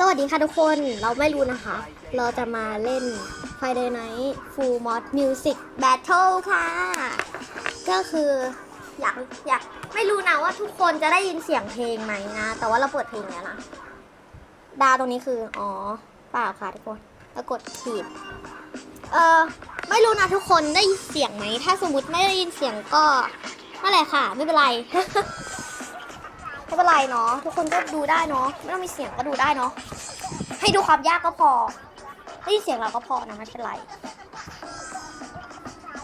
สวัสดีค่ะทุกคนเราไม่รู้นะคะ เราจะมาเล่น Friday Night Full Mod Music Battle ค่ะ ก็คืออยากอยากไม่รู้นะว่าทุกคนจะได้ยินเสียงเพลงไหมนะ แต่ว่าเราเปิดเพลงแล้วนะ ดาตรงนี้คือ อ๋อเปล่าค่ะทุกคนแล้วกดผิดเออไม่รู้นะทุกคนได้ยินเสียงไหม ถ้าสมมติไม่ได้ยินเสียงก็นั่นแหละค่ะ ไม่เป็นไร ไม่เป็นไรเนาะทุกคนก็ดูได้เนาะไม่ต้องมีเสียงก็ดูได้เนาะให้ดูความยากก็พอได้ยินเสียงเราก็พอนะไม่เป็นไร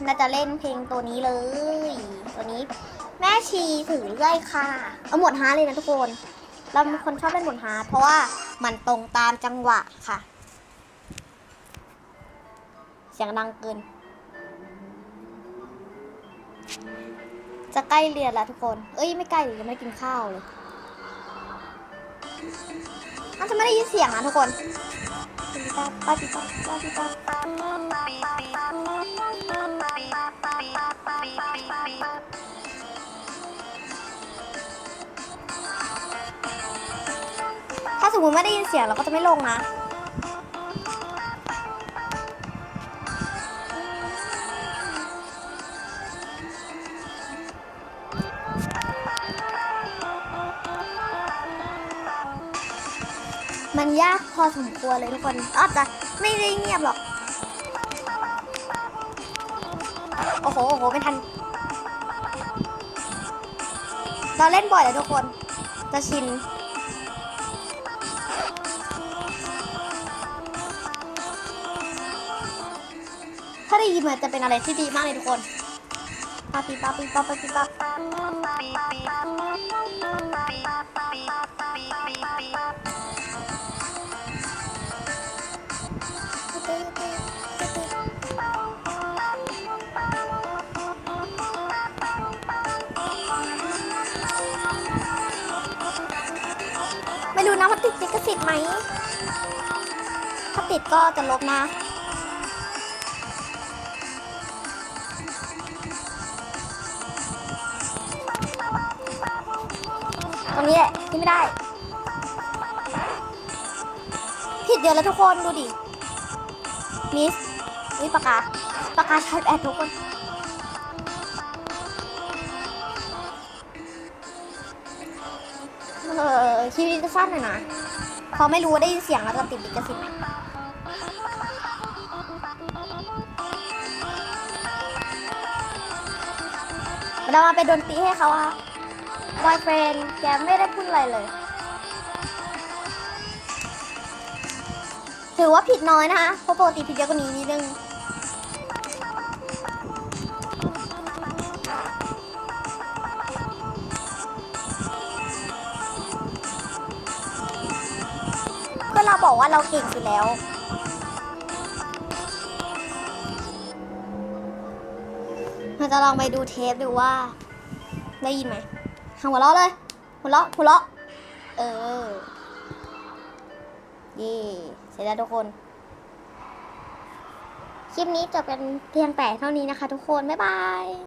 น่าจะเล่นเพลงตัวนี้เลย ตัวนี้ แม่ชีถือเลื่อยค่ะเอาหมวดฮาร์เลยนะทุกคนเราเป็นคนชอบเล่นหมวดฮาร์เพราะว่ามันตรงตามจังหวะค่ะ เสียงดังเกิน จะใกล้เรียนแล้วทุกคน เอ้ยไม่ใกล้เลยยังไม่กินข้าวเลยน่าจะไม่ได้ยินเสียงนะทุกคนถ้าสมมติไม่ได้ยินเสียงเราก็จะไม่ลงนะ มันยากพอสมควรเลยทุกคนอาจจะไม่ได้เงียบหรอก โอ้โห โอ้โห ไม่ทัน เราเล่นบ่อยแล้วทุกคน จะชิน ถ้าได้ยินมันจะเป็นอะไรที่ดีมากเลยทุกคนปาปีปาปีปาปาปีปา นะว่าติดลิขสิทธิ์ไหม ถ้าติดก็จะลบนะ ตรงนี้แหละที่ไม่ได้ ผิดเดียวแล้วทุกคนดูดิ มิสนี่ปากกา ปากกาชาร์จแอดทุกคน เออคลิปนี้จะสั้นหน่อยนะเพราะไม่รู้ว่าได้ยินเสียงแล้วจะติดลิขสิทธิ์ไหมเรามาเป็นดนตรีให้เขาอะวายเฟรนแกไม่ได้พูดอะไรเลย ถือว่าผิดน้อยนะคะเพราะปกติผิดเยอะกว่านี้นิดนึง บอกว่าเราเก่งสุดแล้วเราจะลองไปดูเทปดูว่า ได้ยินไหมทางหัวเราะเลย หัวเราะหัวเราะเออเย่เสร็จแล้วทุกคน คลิปนี้จะเป็นเพียงแต่เท่านี้นะคะทุกคน บ๊ายบาย